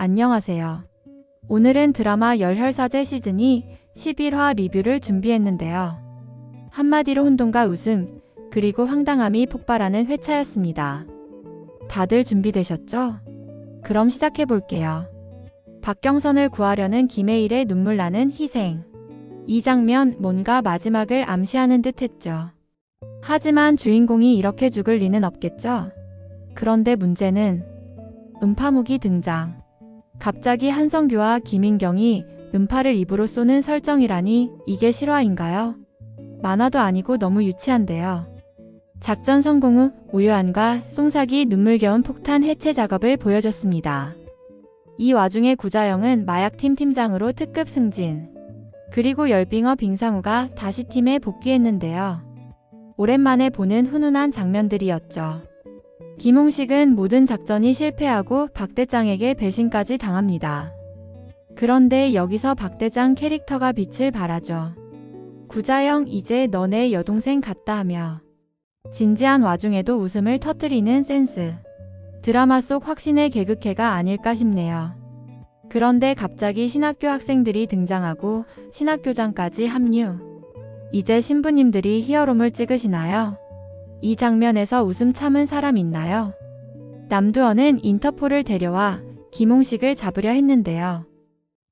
안녕하세요. 오늘은 드라마 열혈사제 시즌이 11화 리뷰를 준비했는데요. 한마디로 혼돈과 웃음, 그리고 황당함이 폭발하는 회차였습니다. 다들 준비되셨죠? 그럼 시작해 볼게요. 박경선을 구하려는 김혜일의 눈물 나는 희생. 이 장면 뭔가 마지막을 암시하는 듯 했죠. 하지만 주인공이 이렇게 죽을 리는 없겠죠? 그런데 문제는 음파무기 등장. 갑자기 한성규와 김인경이 음파를 입으로 쏘는 설정이라니 이게 실화인가요? 만화도 아니고 너무 유치한데요. 작전 성공 후 우유한과 송삭이 눈물겨운 폭탄 해체 작업을 보여줬습니다. 이 와중에 구자영은 마약팀 팀장으로 특급 승진. 그리고 열빙어 빙상우가 다시 팀에 복귀했는데요. 오랜만에 보는 훈훈한 장면들이었죠. 김홍식은 모든 작전이 실패하고 박대장에게 배신까지 당합니다. 그런데 여기서 박대장 캐릭터가 빛을 발하죠. 구자영 이제 너네 여동생 같다 하며 진지한 와중에도 웃음을 터뜨리는 센스. 드라마 속 확신의 개그캐가 아닐까 싶네요. 그런데 갑자기 신학교 학생들이 등장하고 신학교장까지 합류. 이제 신부님들이 히어롬을 찍으시나요? 이 장면에서 웃음 참은 사람 있나요? 남두원은 인터폴을 데려와 김홍식을 잡으려 했는데요.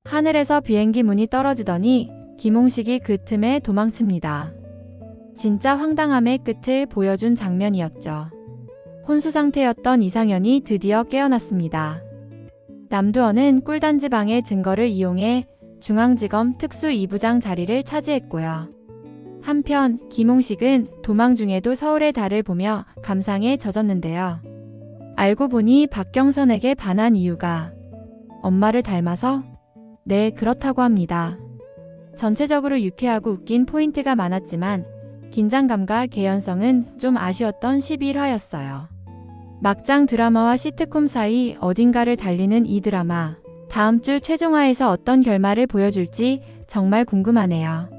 하늘에서 비행기 문이 떨어지더니 김홍식이 그 틈에 도망칩니다. 진짜 황당함의 끝을 보여준 장면이었죠. 혼수 상태였던 이상현이 드디어 깨어났습니다. 남두원은 꿀단지방의 증거를 이용해 중앙지검 특수 2부장 자리를 차지했고요. 한편 김홍식은 도망 중에도 서울의 달을 보며 감상에 젖었는데요. 알고 보니 박경선에게 반한 이유가 엄마를 닮아서? 네, 그렇다고 합니다. 전체적으로 유쾌하고 웃긴 포인트가 많았지만 긴장감과 개연성은 좀 아쉬웠던 11화였어요. 막장 드라마와 시트콤 사이 어딘가를 달리는 이 드라마. 다음 주 최종화에서 어떤 결말을 보여줄지 정말 궁금하네요.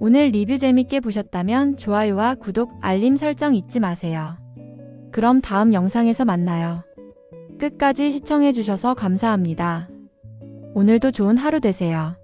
오늘 리뷰 재밌게 보셨다면 좋아요와 구독, 알림 설정 잊지 마세요. 그럼 다음 영상에서 만나요. 끝까지 시청해주셔서 감사합니다. 오늘도 좋은 하루 되세요.